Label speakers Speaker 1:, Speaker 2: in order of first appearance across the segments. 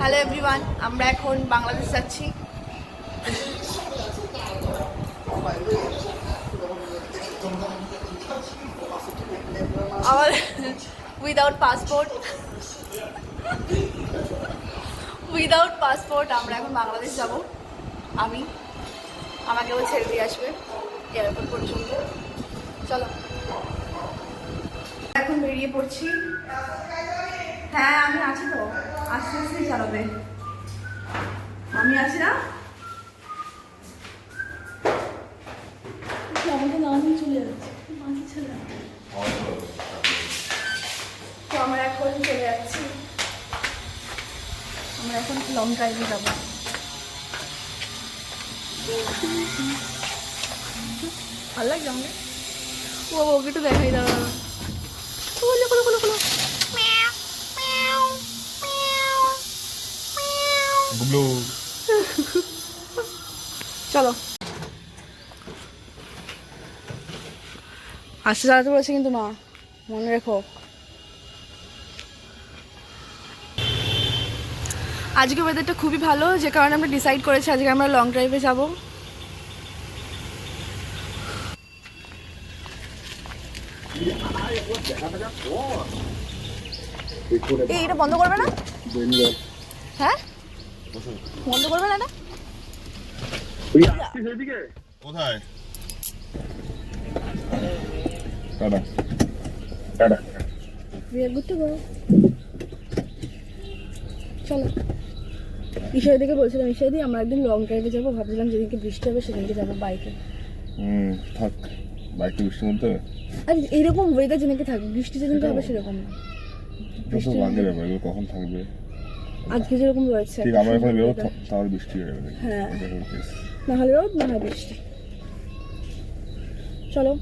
Speaker 1: Hello everyone আমরা এখন বাংলাদেশ যাচ্ছি। আমার উইদাউট পাসপোর্ট উইদাউট পাসপোর্ট আমরা এখন বাংলাদেশ যাব। আমি আমাকেও ছেড়ে দিয়ে আসবে। এয়ারপোর্ট পর্যন্ত। চলো। এখন বেরিয়ে পড়ছি। হ্যাঁ আমি আছি তো। আস্তে আস্তে চালাবে আমি আছি না? আমাকে না নিয়ে চলে যাচ্ছে। মাঝে তো আমরা এখন চলে যাচ্ছি। আমরা এখন লং ড্রাইভে যাব। ভালো লাগছে আমাকে ও ওকে একটু দেখাই দাও কোলো কোলো কোলো কোলো চলো। আস্তে চালাতে বলেছে কিন্তু মা মনে রেখো। আজকে ওয়েদারটা খুবই ভালো যে কারণে আমরা ডিসাইড করেছি আজকে আমরা লং ড্রাইভে যাব। এই এটা বন্ধ করবে না? হ্যাঁ? বন্ধ করবে না
Speaker 2: কোথায়? টাটা। টাটা।
Speaker 1: বিয়ে ঘুরতে পারো চলো। ঈশ্বরের দিকে বলছিলাম ঈশ্বরদি আমরা একদিন লং ড্রাইভে যাব ভাবছিলাম যেদিনকে বৃষ্টি হবে সেদিনকে যাব বাইকে
Speaker 2: হুম থাক। বাইকটা বৃষ্টির মধ্যে
Speaker 1: আর এরকম ওয়েদার যেদিনকে থাকবে বৃষ্টি যেদিনকে হবে সেরকম না।
Speaker 2: কখন থাকবে?
Speaker 1: আজকে যেরকম রয়েছে
Speaker 2: ঠিক আমরা এখানে বেরোবো তাহলে বৃষ্টি হয়ে যাবে।
Speaker 1: হ্যাঁ। না হলে রোদ না হয় বৃষ্টি। চলো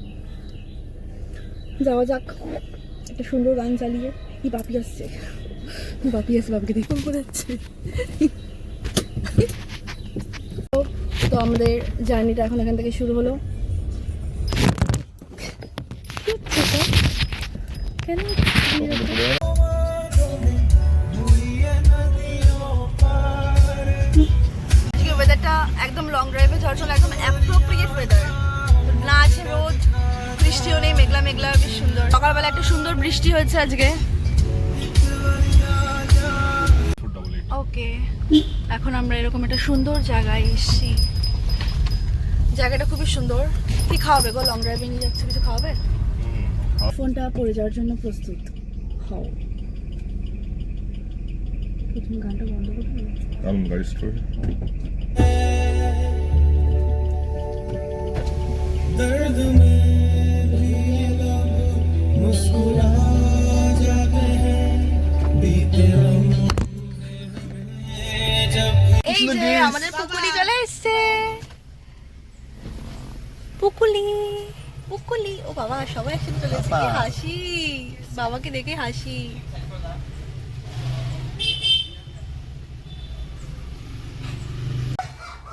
Speaker 1: যাওয়া যাক। একটা সুন্দর গান চালিয়ে। কি বাপি আসছে? বাপি আসছে বাপিকে দেখে ফোন করে যাচ্ছে। তো- আমাদের জার্নিটা এখন এখান থেকে শুরু হলো? কেন বৃষ্টিও নেই মেঘলা মেঘলা বেশ সুন্দর। সকালবেলা একটা সুন্দর বৃষ্টি হয়েছে আজকে। ওকে এখন আমরা এরকম একটা সুন্দর জায়গায় এসেছি। জায়গাটা খুবই সুন্দর। কি খাওয়াবে গো লং ড্রাইভে নিয়ে যাচ্ছে কিছু খাওয়াবে? ফোনটা পড়ে যাওয়ার জন্য প্রস্তুত। হও প্রথম গানটা বন্ধ করবে
Speaker 2: দারুণ গাড়ি স্টোরি
Speaker 1: আমাদের পুকুলি চলে এসছে। পুকুলি পুকুলি। ও বাবা সবাই একসাথে চলে এসছে। কি হাসি। বাবাকে দেখে হাসি।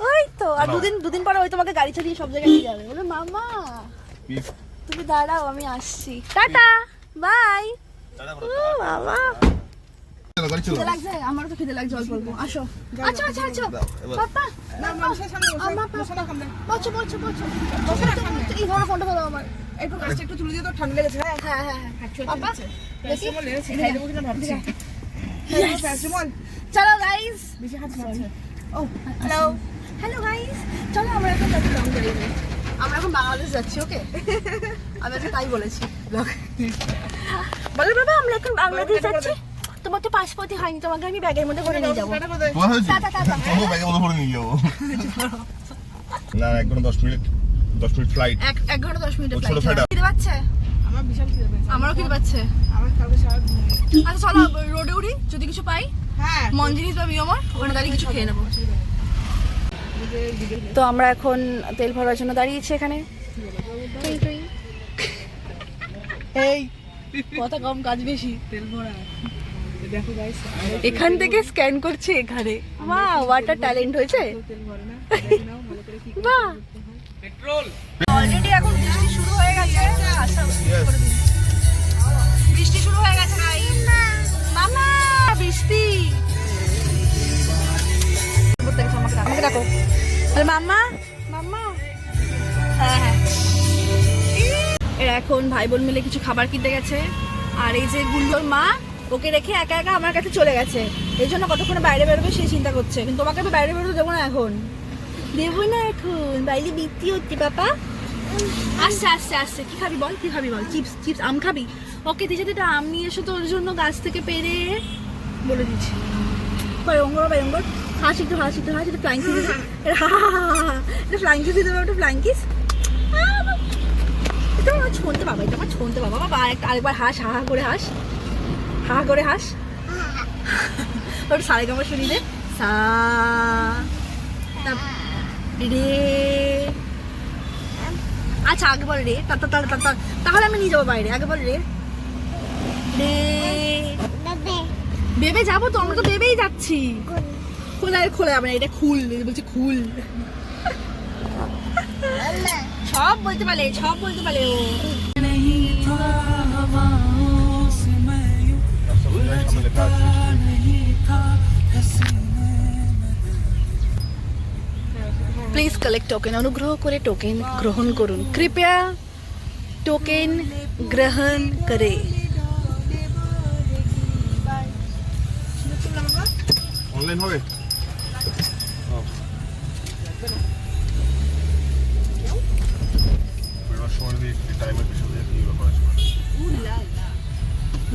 Speaker 1: ওই তো আর দুদিন দুদিন পরে ওই তোমাকে গাড়ি চালিয়ে সব জায়গায় নিয়ে যাবে। বলে মামা তুমি দাঁড়াও আমি আসছি। টাটা। বাই। বাবা।
Speaker 2: গাড়ি চলো
Speaker 1: লাগছে? আমারও তো খিদে লাগছে অল্প অল্প। আসো। আচ্ছা আচ্ছা আচ্ছা। পাপা। এই ধরো ফোনটা আমার
Speaker 3: একটু কাজটা একটু তুলে তো ঠান্ডা লেগেছে। হ্যাঁ
Speaker 1: হ্যাঁ হ্যাঁ হ্যাঁ পাপা দেখি।
Speaker 3: প্যারাসিটামল এনেছি খাই দেবো কিনা ভাবছি। হ্যাঁ
Speaker 1: চলো গাইস
Speaker 3: বেশি হাত খাচ্ছে
Speaker 1: ও হ্যালো হ্যালো গাইস চলো আমরা এখন যাচ্ছি লং ড্রাইভে আমরা এখন বাংলাদেশ যাচ্ছি ওকে আমি আজকে তাই বলেছি বলো বাবা আমরা এখন বাংলাদেশ যাচ্ছি। তোমার তো পাসপোর্টই হয়নি তোমাকে আমি ব্যাগের মধ্যে করে নিয়ে যাব।
Speaker 3: টাটা কোথায়
Speaker 2: তোমার হয়েছে
Speaker 1: টাটা, টাটা।
Speaker 2: তোমাকে ব্যাগে মতো করে নিয়ে যাব। না এক ঘণ্টা দশ মিনিট দশ মিনিট ফ্লাইট
Speaker 1: এক এক ঘণ্টা দশ মিনিটের
Speaker 2: ও, ছোট
Speaker 1: ফ্লাইট খিদে পাচ্ছে?
Speaker 3: আমার বিশাল খিদে পেয়েছে।
Speaker 1: আমারও খিদে পাচ্ছে।
Speaker 3: আমার কালকে সারা
Speaker 1: আচ্ছা চলো রোডে উঠি যদি কিছু পাই।
Speaker 3: হ্যাঁ।
Speaker 1: মঞ্জিনিস বা মিয়মর ওখানে দাঁড়িয়ে কিছু খেয়ে নেব। তো আমরা এখন তেল ভরার জন্য দাঁড়িয়েছি এখানে।
Speaker 3: এই কথা কম কাজ বেশি। তেল ভরা।
Speaker 1: এখান থেকে স্ক্যান করছে এখানে। বা ওয়াটার ট্যালেন্ট হয়েছে। পেট্রোল অলরেডি এখন বৃষ্টি শুরু হয়ে গেছে। আচ্ছা, বৃষ্টি শুরু হয়ে গেছে মামা বৃষ্টি। আমাকে ডাকো। মাম্মা মাম্মা হ্যাঁ হ্যাঁ। এখন ভাই বোন মিলে কিছু খাবার কিনতে গেছে। আর এই যে গুল্লোর মা ওকে রেখে একা একা আমার কাছে চলে গেছে। এই জন্য কতক্ষণে বাইরে বেরোবে সেই চিন্তা করছে। কিন্তু তোমাকে আমি বাইরে বেরোতে দেবো না এখন। দেবো না এখন। বাইরে বৃত্তি হচ্ছে পাপা আসছে আসছে আসছে। কি খাবি বল? কি খাবি বল? চিপস চিপস, আম খাবি? ওকে দিছে দিটা আম নিয়ে এসো তোর জন্য গাছ থেকে পেরে। বলে দিচ্ছি ভয়ঙ্কর ভয়ঙ্কর হাস একটু হাস একটু হাস একটু ফ্লাইং কিস হা হা হা হা এটা ফ্লাইং কিস পারো একটু ফ্লাইং কিস এটা আমার ছনতে বাবা, এটা আমার ছনতে বাবা। বাবা আরেকবার হাস, হা হা করে হাস। হা হা করে হাস। ওর সারে গামা শুনি দে। সা রে আচ্ছা আগে বল রে। তা- তা- তা- তাহলে আমি নিয়ে যাব বাইরে। আগে বল রে। রে। বেবে যাব তো আমরা তো বেবেই যাচ্ছি। খোলা খোলা যাবে না এটা খুল। বলছি খুল। সব বলতে পারে সব বলতে পারে ও। কালেক্ট টোকেন অনুগ্রহ করে টোকেন গ্রহণ করুন। কৃপয়া টোকেন গ্রহণ করে।
Speaker 2: অনলাইন হবে? আছে?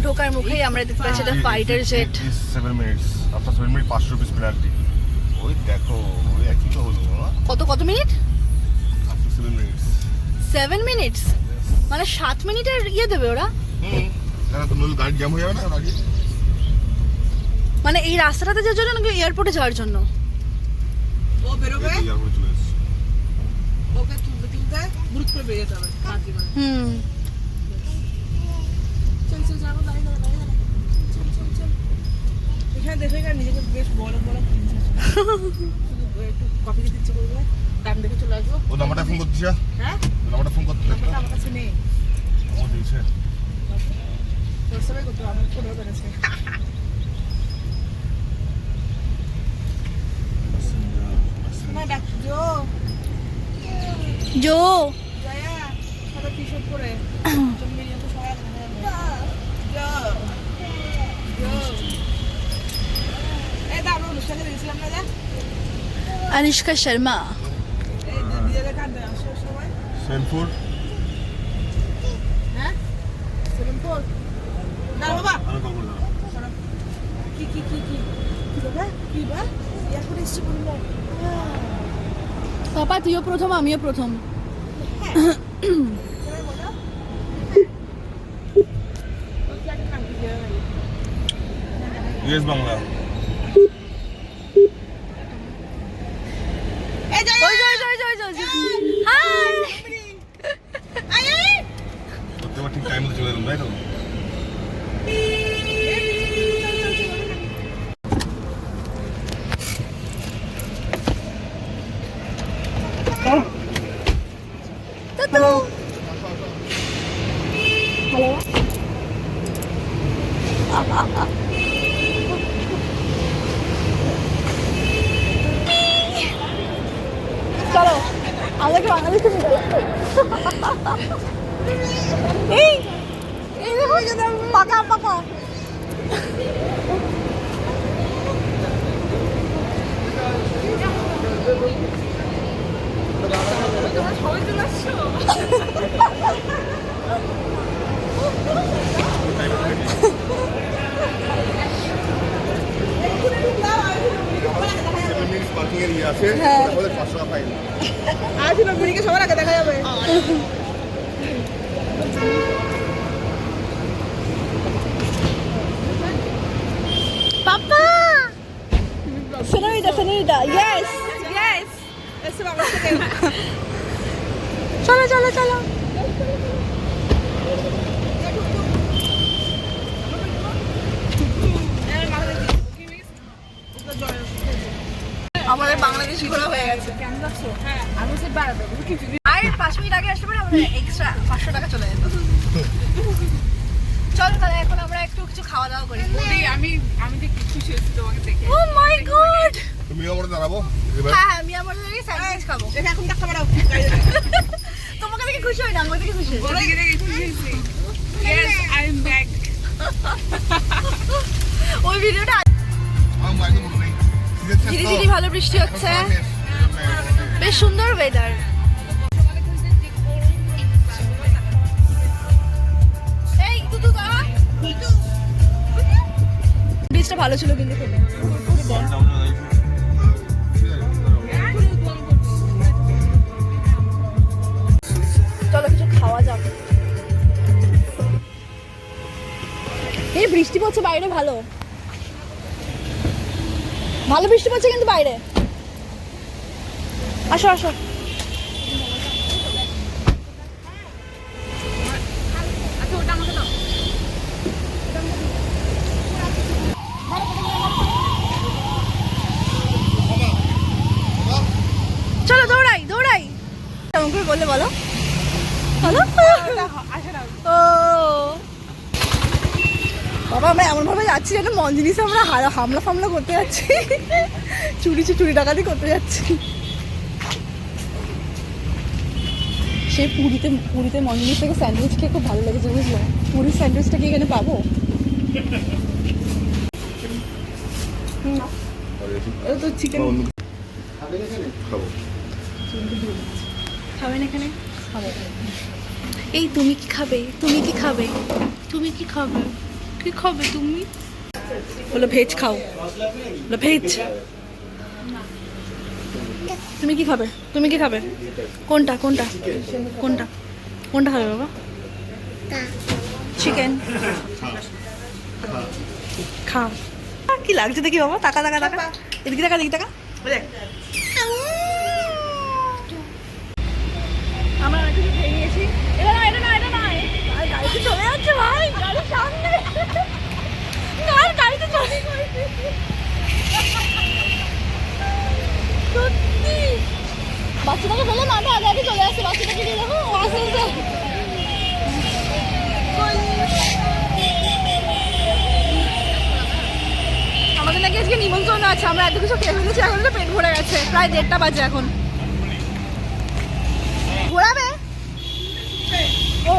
Speaker 1: ঢোকার মুখেই আমরা দেখতে পাচ্ছি এটা fighter jet
Speaker 2: seven minutes after seven minute পাঁচশো রুপিস পেনাল্টি ওই দেখো।
Speaker 1: কত মিনিট?
Speaker 2: সেভেন মিনিটস
Speaker 1: মানে সাত মিনিটের ইয়ে দেবে ওরা? মানে এই রাস্তাটাতে যাওয়ার জন্য নাকি এয়ারপোর্টে যাওয়ার জন্য? হুম।
Speaker 3: এখানে দেখে নিজেকে বেশ বড় বড় একটু কফি খেতে ইচ্ছে করবে। টাইম দেখে চলে আসব।
Speaker 2: ও নাম্বারটা ফোন করছিস
Speaker 3: হ্যাঁ?
Speaker 2: ও নাম্বারটা ফোন করতে
Speaker 3: নাম্বারটা আমার কাছে নেই।
Speaker 2: ও দিয়েছে।
Speaker 3: তোর সবাই করতে আমার না জো।
Speaker 1: জো।
Speaker 3: জয়া টি শার্ট পরে। তো সবাই
Speaker 2: সেনপুর
Speaker 3: হ্যাঁ? সেভেন ফোর না বাবা
Speaker 2: আমি
Speaker 3: কি কি কি কি কি? বাবা কি বা এয়ারপোর্টে এসছি বলল।
Speaker 1: পাপা তুইও প্রথম আমিও প্রথম।
Speaker 2: ইয়েস বাংলা
Speaker 1: ওই যে, ওই যে, ওই যে, ওই যে, ওই যে, ওই যে। হাই
Speaker 2: প্রত্যেকবার ঠিক টাইম মতো চলে এলাম তাই তো
Speaker 1: চলো আমাকে নিয়ে চলো। এই এই দেখো পাকা পাকা।
Speaker 2: মিনিটস পার্কিং
Speaker 3: দেখা যাবে
Speaker 1: পাপা চলো চলো চলো। আমাদের বাংলাদেশ ঘোরা হয়ে গেছে।
Speaker 3: কেন যাচ্ছো? হ্যাঁ আমি সে বেড়াতে
Speaker 1: আর পাঁচ মিনিট আগে আসতে পারে আমাদের এক্সট্রা পাঁচশো টাকা চলে যেত। চলো তাহলে এখন আমরা একটু কিছু খাওয়া দাওয়া করি।
Speaker 3: আমি আমি দেখি খুশি হয়েছি তোমাকে দেখে।
Speaker 1: ও মাই গড
Speaker 2: তুমি আমার দাঁড়াবো?
Speaker 1: হ্যাঁ হ্যাঁ মিয়া মোড়ে গিয়ে স্যান্ডউইচ খাব।
Speaker 3: দেখে এখন দেখা বেড়াও
Speaker 1: তোমাকে দেখে খুশি হই না? আমাকে দেখে খুশি
Speaker 3: বলে দেখি খুশি হয়েছি। ইয়েস আই এম ব্যাক
Speaker 1: ওই ভিডিওটা
Speaker 2: আমার একদম নেই
Speaker 1: ঝিরি ঝিরি ভালো বৃষ্টি হচ্ছে। বেশ সুন্দর ওয়েদার দুদু বীজটা ভালো ছিল কিন্তু চলো কিছু খাওয়া যাক। এই বৃষ্টি পড়ছে বাইরে ভালো। ভালো বৃষ্টি পড়ছে কিন্তু বাইরে। আসো আসো। চলো দৌড়াই দৌড়াই। কেমন করে বললে বলো? বলো। ও। বাবা আমরা এমন ভাবে যাচ্ছি যেন মন জিনিসে আমরা হামলা ফামলা করতে যাচ্ছি। চুরি চুরি ডাকাতি করতে যাচ্ছি। সে পুরীতে পুরীতে মন জিনিস থেকে স্যান্ডউইচ খেয়ে খুব ভালো লেগেছে বুঝলো? পুরীর স্যান্ডউইচটা কি এখানে পাবো?
Speaker 3: তো চিকেন
Speaker 1: খাবেন এখানে? এই তুমি কি খাবে? তুমি কি খাবে? তুমি কি খাবে? কি খাবে তুমি? বলো ভেজ খাও। বলো ভেজ। তুমি কি খাবে? তুমি কি খাবে? কোনটা কোনটা? কোনটা? কোনটা খাবে বাবা? চিকেন খা কি লাগছে দেখি বাবা টাকা টাকা টাকা এদিকে টাকা এদিকে টাকা
Speaker 3: দেখ।
Speaker 1: আমরা অনেক কিছু খেয়ে নিয়েছি এটা না এটা না এটা না আর গাড়িতে চলে যাচ্ছে চলে আমাদের নাকি আজকে নিমন্ত্রণ আছে, আমরা এত কিছু খেয়ে ফেলেছি, এখন তো পেট ভরে গেছে, প্রায় দেড়টা বাজে এখন ঘোরাবে ও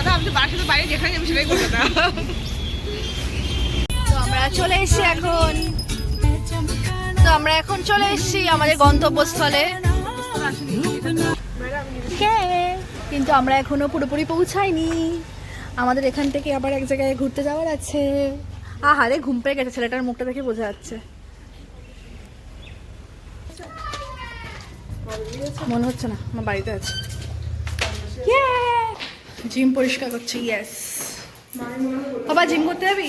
Speaker 3: বলছে আমি তো বাসাতে বাইরে যেখানে যাবি সেটাই
Speaker 1: তো আমরা চলে এসেছি এখন। তো আমরা এখন চলে এসেছি আমাদের গন্তব্যস্থলে। কিন্তু আমরা এখনও পুরোপুরি পৌঁছাইনি। আমাদের এখান থেকে আবার এক জায়গায় ঘুরতে যাওয়ার আছে। আহারে, ঘুম পেয়ে গেছে, ছেলেটার মুখটা দেখে বোঝা যাচ্ছে। মনে হচ্ছে না, আমার বাড়িতে আছে। জিম পরিষ্কার করছে ইয়েস বাবা জিম করতে যাবি?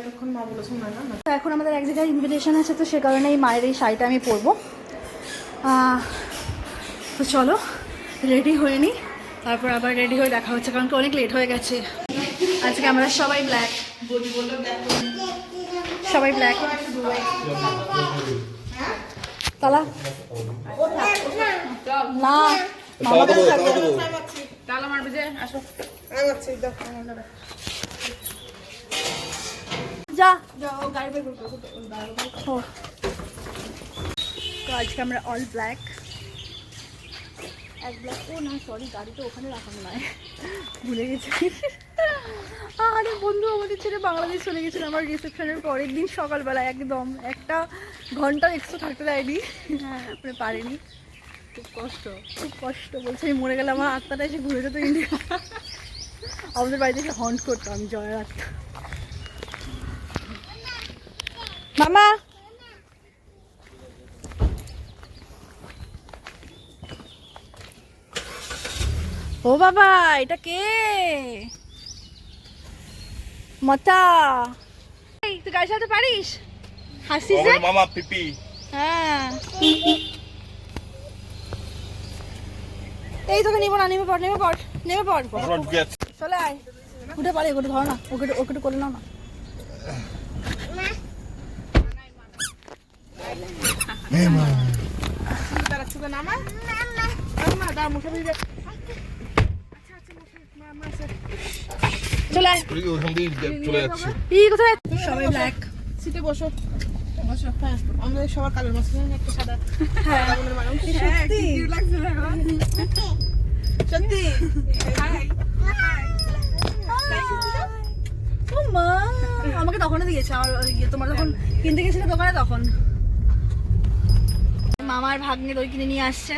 Speaker 3: এতক্ষণ মা বলেছ না না
Speaker 1: তো এখন আমাদের এক জায়গায় ইনভিটেশন আছে তো সে কারণে এই মায়ের এই শাড়িটা আমি পরবো। তো চলো রেডি হয়ে নিই তারপর আবার রেডি হয়ে দেখা হচ্ছে কারণ কি অনেক লেট হয়ে গেছে। আজকে আমরা সবাই ব্ল্যাক সবাই ব্ল্যাক তালা। না মামাকে থাকবে
Speaker 3: তালা মারবে যে আসো।
Speaker 1: যা। যা ও গাড়ি বের করো। তো আজকে আমরা অল ব্ল্যাক এক ব্ল্যাক ও না সরি গাড়ি তো ওখানে রাখানো নয়। ভুলে গেছি। আরে বন্ধু আমাদের ছেড়ে বাংলাদেশ চলে গেছিল। আমার রিসেপশনের পরের দিন সকালবেলা একদম একটা ঘণ্টা এক্সট্রা থাকতে দেয়নি। মানে পারিনি। খুব কষ্ট। খুব কষ্ট। বলছে আমি মরে গেলে আমার আত্মাটা এসে ঘুরে যেত ইন্ডিয়া আমাদের বাড়িতে এসে হন্ট করতো আমি জয়ের আত্মা। মামা! ও বাবা এটা কে? মতা। এই, তুই গাড়ি চালাতে পারিস? হাসিস
Speaker 2: মামা পিপি।
Speaker 1: হ্যাঁ। এই তোকে নিবো না নেমে পড় নেমে পড় নেমে পড় চলে আয়। উঠে পারে ওকে ধরো না ওকে ওকে করে নাও না।
Speaker 3: চুকে নামা। মা মুখে দিয়ে
Speaker 1: চলে আয়।
Speaker 2: চলে যাচ্ছি।
Speaker 1: সবাই ব্ল্যাক
Speaker 3: সিটে বসো। আমাদের সবার একটা সাদা
Speaker 1: হ্যাঁ। হ্যাঁ,
Speaker 3: সত্যি। সত্যি
Speaker 1: মা আমাকে তখনও দিয়েছে আমার ইয়ে, তোমার যখন কিনতে গেছিলে দোকানে তখন। মামার ভাগ্নে দই কিনে নিয়ে আসছে।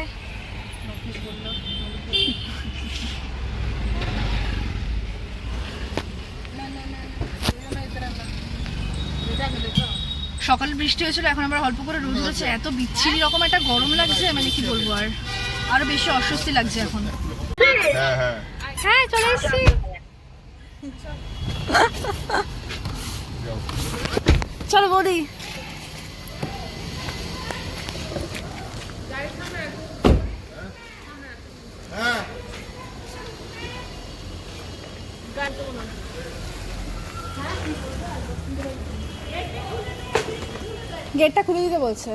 Speaker 1: সকাল বৃষ্টি হয়েছিল, এখন আবার অল্প করে রোদ হচ্ছে এত বিচ্ছিরি রকম একটা গরম লাগছে মানে কি বলব আর? আরও বেশি অস্বস্তি লাগছে এখন।
Speaker 2: হ্যাঁ
Speaker 1: চলে এসছি। চলো বৌদি।
Speaker 2: হ্যাঁ।
Speaker 1: গেটটা খুলে দিতে বলছে।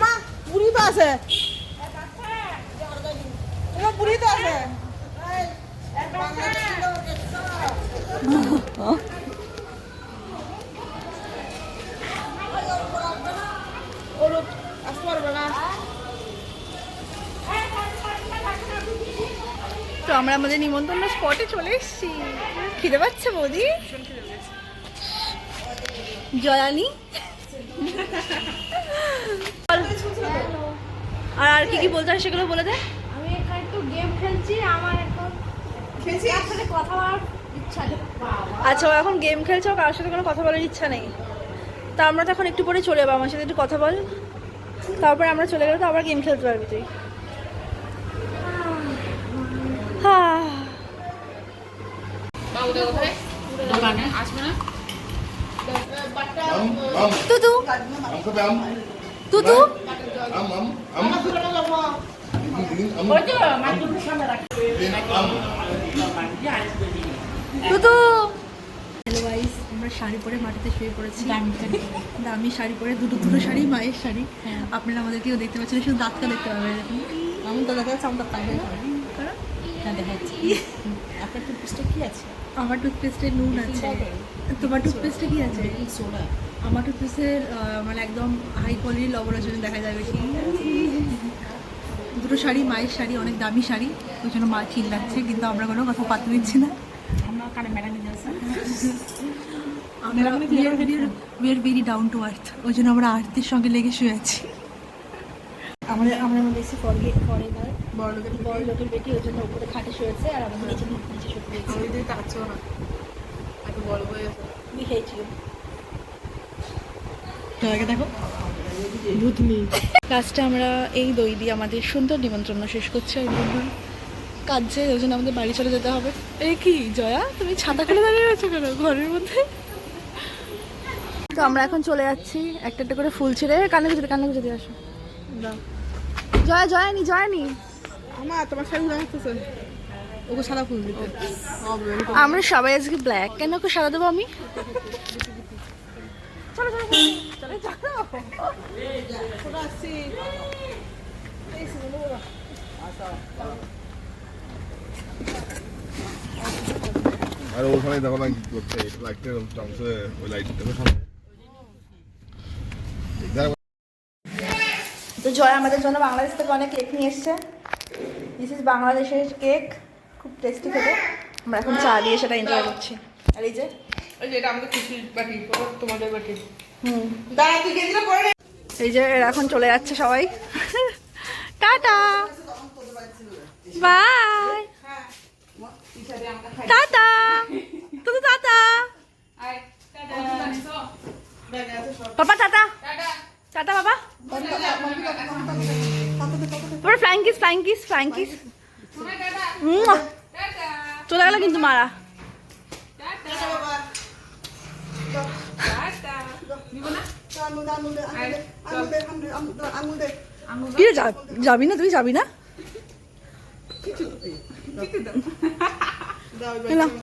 Speaker 3: মা পুরি তো আছে। পুরি তো আছে।
Speaker 1: তো আমরা আমাদের নিমন্ত্রণ স্পটে চলে এসেছি। খিদে পাচ্ছে বৌদি? জয়ানি আর আর কি কি বলতে হয় সেগুলো বলে দে।
Speaker 4: আমি এখানে একটু গেম খেলছি আমার এখন কার কথা বলার ইচ্ছা
Speaker 1: আচ্ছা ও এখন গেম খেলছে ও কারোর সাথে কোনো কথা বলার ইচ্ছা নেই। তা আমরা তো এখন একটু পরে চলে যাব আমার সাথে একটু কথা বল। তারপরে আমরা চলে গেলে তো আবার গেম খেলতে পারবি তুই।
Speaker 2: আম আম।
Speaker 1: তুতু।
Speaker 2: আম খাবে আম।
Speaker 1: তুতু।
Speaker 2: আম আম আম। আম দিন আম দিন আম।
Speaker 1: তুতু। হ্যালো গাইস আমরা শাড়ি পরে মাটিতে শুয়ে পড়েছি। দামি শাড়ি। পরে দুটো দুটো শাড়ি মায়ের শাড়ি। আপনারা আমাদের কেউ দেখতে পাচ্ছেন না, শুধু দাঁতটা দেখতে পাবেন।
Speaker 3: আমি তো দেখা যাচ্ছে আমরা
Speaker 1: কারণ?
Speaker 3: হ্যাঁ দেখা যাচ্ছে আপনার টুথপেস্টে কি আছে?
Speaker 1: আমার টুথপেস্টে নুন আছে। তোমার টুথপেস্টে কি আছে?
Speaker 3: সোডা
Speaker 1: আমার টুথপেস্টের মানে একদম হাই কোয়ালিটির লবণ আছে দেখা যায় বেশি। দুটো শাড়ি মায়ের শাড়ি অনেক দামি শাড়ি। ওই জন্য মা চিল লাগছে কিন্তু আমরা কোনো কথা পাতে দিচ্ছি না।
Speaker 3: আমরা
Speaker 1: ভেরি ডাউন টু আর্থ ওই জন্য আমরা আর্থের সঙ্গে লেগে শুয়ে আছি। আমাদের আমরা ফরেনার
Speaker 3: লোকের
Speaker 1: বড় লোকের বেটি ওই জন্য উপরে খাটে শুয়েছে আর আমাদের নিচে নিচে
Speaker 3: আমি দিদি তাকাচ্ছেও না হয়ে আছে
Speaker 1: দেখো। লাস্টে আমরা এই দই দিয়ে আমাদের সুন্দর নিমন্ত্রণ শেষ করছি আর বন্ধুর কাজে ওই জন্য আমাদের বাড়ি চলে যেতে হবে। এই কি জয়া তুমি ছাতা খুলে দাঁড়িয়ে রয়েছো কেন ঘরের মধ্যে? তো আমরা এখন চলে যাচ্ছি একটা একটা করে ফুল ছিঁড়ে। কানে গুজে কানে আসো। দাও জয়া জয়ানি জয়ানি।
Speaker 3: আমার তোমার শাড়ি হয়ে আসতেছে। ওকে সাদা ফুল দিতে।
Speaker 1: আমরা সবাই আজকে ব্ল্যাক কেন ওকে সারা দেবো আমি? চলো চলো চলো। চলো
Speaker 3: আসছি
Speaker 2: আর ওখানে দেখো না কি করছে। লাইটটা টানছে ওই লাইট দেখো সামনে দেখো
Speaker 1: তো জয় আমাদের জন্য বাংলাদেশ থেকে অনেক কেক নিয়ে এসছে। দিস ইজ বাংলাদেশের কেক খুব টেস্টি খেতে। আমরা এখন চা দিয়ে সেটা এনজয় করছি। আর এই যে? এই যে এখন চলে যাচ্ছে সবাই। টাটা! বাই! টাটা! তুই টাটা। Papa tata! টাটা। বাবা। তোর flying kiss flying kiss flying kiss চলে গেল কিন্তু মারা। যাবি না তুই? যাবি না?